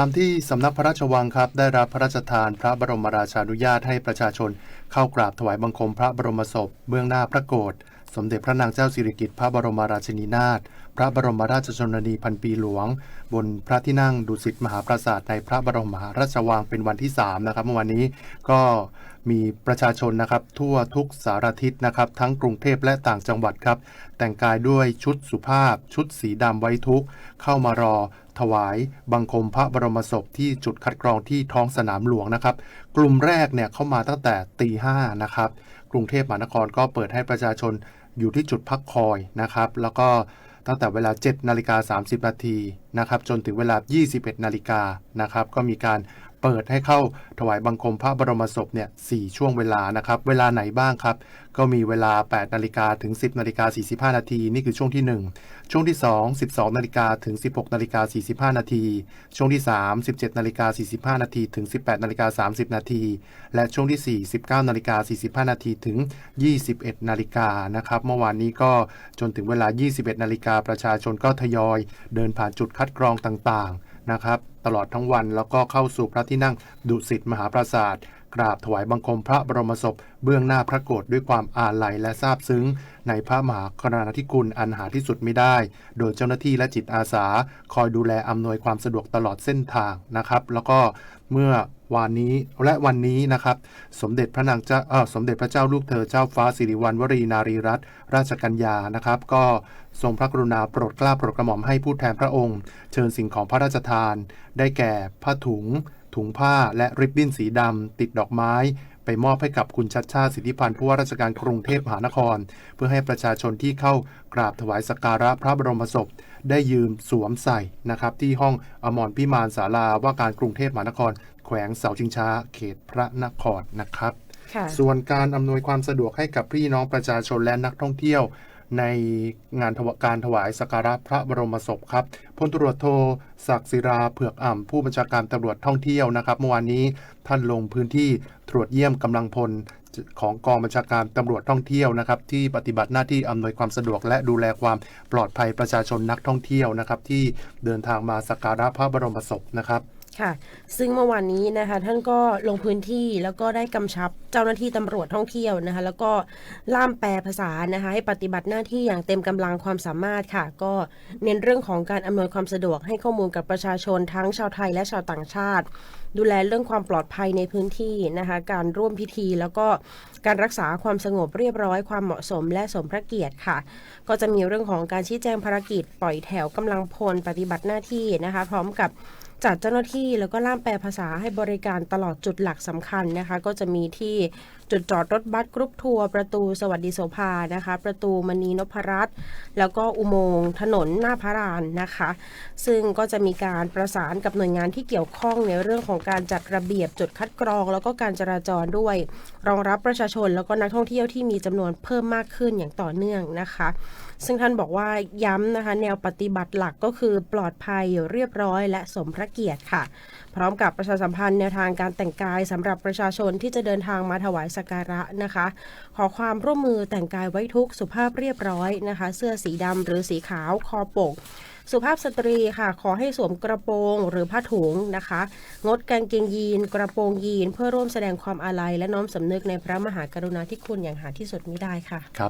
ตามที่สำนักพระราชวังครับ ได้รับพระราชทานพระบรมราชานุญาตให้ประชาชน เข้ากราบถวายบังคมพระบรมศพเบื้องหน้าพระโกศสมเด็จพระนางเจ้าสิริกิติ์พระบรมราชินีนาถพระบรมราชชนนีพันปีหลวง บนพระที่นั่งดุสิตมหาปราสาทในพระบรมมหาราชวังเป็นวันที่ 3 นะครับเมื่อวานนี้ก็มีประชาชนนะครับ ทั่วทุกสารทิศนะครับ ทั้งกรุงเทพและต่างจังหวัดครับ แต่งกายด้วยชุดสุภาพ ชุดสีดำไว้ทุกเข้ามารอ ถวายบังคมพระบรมศพที่จุดคัดกรองที่ท้องสนามหลวงนะครับ กลุ่มแรกเนี่ยเข้ามาตั้งแต่ตีห้านะครับ กรุงเทพมหานครก็เปิดให้ประชาชนอยู่ที่จุดพักคอยนะครับ แล้วก็ตั้งแต่เวลา 7 นาฬิกา 30 นาทีนะครับ จนถึงเวลา 21 นาฬิกานะครับ ก็มีการ เปิดให้เข้าถวายบังคมพระบรมศพเนี่ย4ช่วงเวลานะครับ เวลาไหนบ้างครับ ก็มีเวลา 8 นาฬิกาถึง 10 นาฬิกา 45 นาที นี่คือช่วงที่ 1 ช่วงที่ 2 12 นาฬิกาถึง 16 นาฬิกา 45 นาที ช่วงที่ 3 17 นาฬิกา 45 นาทีถึง 18 นาฬิกา 30 นาที และช่วงที่ 4 19 นาฬิกา 45 นาทีถึง 21 นาฬิกานะครับ เมื่อวานนี้ก็จนถึงเวลา 21 นาฬิกาประชาชนก็ทยอย เดินผ่านจุดคัดกรองต่างๆ นะครับ ตลอดทั้งวันแล้วก็เข้าสู่พระที่นั่งดุสิตมหาปราสาท ราบถวายบังคมพระบรมศพเบื้องหน้าพระโกรธด้วยความอาลัยและซาบซึ้ง ในพระมหากรณาธิคุณอันหาที่สุดไม่ได้ โดยเจ้าหน้าที่และจิตอาสา คอยดูแลอำนวยความสะดวกตลอดเส้นทางนะครับ แล้วก็เมื่อวานนี้และวันนี้นะครับ สมเด็จพระนางเจ้าสมเด็จพระเจ้าลูกเธอเจ้าฟ้าสิริวัณวรีนารีรัตนราชกัญญานะครับ ก็ทรงพระกรุณาโปรดเกล้าโปรดกระหม่อมให้ผู้แทนพระองค์ เชิญสิ่งของพระราชทาน ได้แก่ผ้าถุง ถุงผ้าและริบบิ้นสีดำติดดอกไม้ ไปมอบให้กับคุณชัดชาติสิทธิพันธ์ผู้ว่าราชการกรุงเทพมหานคร เพื่อให้ประชาชนที่เข้ากราบถวายสักการะพระบรมศพ ได้ยืมสวมใส่นะครับ ที่ห้องอมรพิมานศาลาว่าการกรุงเทพมหานคร แขวงเสาชิงช้า เขตพระนครนะครับค่ะส่วนการอำนวยความสะดวกให้กับพี่น้องประชาชนและนักท่องเที่ยว ในงานถวการถวายสักการะพระบรมศพครับพลตรวจโทศักดิ์ศิราเผือกอ่ำผู้บัญชาการตำรวจท่องเที่ยวนะครับเมื่อวานนี้ท่านลงพื้นที่ตรวจเยี่ยมกำลังพลของกองบัญชาการตำรวจท่องเที่ยวนะครับที่ปฏิบัติหน้าที่อำนวยความสะดวก และดูแลความปลอดภัยประชาชนนักท่องเที่ยวนะครับที่เดินทางมาสักการะพระบรมศพนะครับ ค่ะ ซึ่งเมื่อวานนี้นะคะ ท่านก็ลงพื้นที่แล้วก็ได้กำชับเจ้าหน้าที่ตำรวจท่องเที่ยวนะคะ แล้วก็ล่ามแปลภาษานะคะ ให้ปฏิบัติหน้าที่อย่างเต็มกำลังความสามารถค่ะ ก็เน้นเรื่องของการอำนวยความสะดวกให้ข้อมูลกับประชาชนทั้งชาวไทยและชาวต่างชาติ ดูแลเรื่องความปลอดภัยในพื้นที่นะคะ การร่วมพิธีแล้วก็การรักษาความสงบเรียบร้อยความเหมาะสมและสมพระเกียรติค่ะ ก็จะมีเรื่องของการชี้แจงภารกิจปล่อยแถวกำลังพลปฏิบัติหน้าที่นะคะ พร้อมกับ จัดเจ้าหน้าที่แล้วก็ล่ามแปลภาษาให้บริการตลอดจุดหลักสำคัญนะคะ ก็จะมีที่จุดจอดรถบัสกรุ๊ปทัวร์ประตูสวัสดิโสภานะคะ ประตูมณีนพรัตน์แล้วก็อุโมงค์ถนนหน้าพระรานนะคะ ซึ่งก็จะมีการประสานกับหน่วยงานที่เกี่ยวข้องในเรื่องของการจัดระเบียบจุดคัดกรอง แล้วก็การจราจรด้วย รองรับประชาชนแล้วก็นักท่องเที่ยวที่มีจำนวนเพิ่มมากขึ้นอย่างต่อเนื่องนะคะ ซึ่งท่านบอกว่าย้ำนะคะ แนวปฏิบัติหลักก็คือปลอดภัยเรียบร้อย และสมพระเกียรติค่ะ พร้อมกับประชาสัมพันธ์แนวทางการแต่งกายสำหรับประชาชนที่จะเดินทางมาถวายสักการะนะคะ ขอความร่วมมือแต่งกายไว้ทุกสุภาพเรียบร้อยนะคะ เสื้อสีดำหรือสีขาวคอปกสุภาพสตรีค่ะขอให้สวมกระโปรงหรือผ้าถุงนะคะ งดกางเกงยีน กระโปรงยีน เพื่อร่วมแสดงความอาลัยและน้อมสำนึกในพระมหากรุณาธิคุณอย่างหาที่สุดมิได้ค่ะ ครับ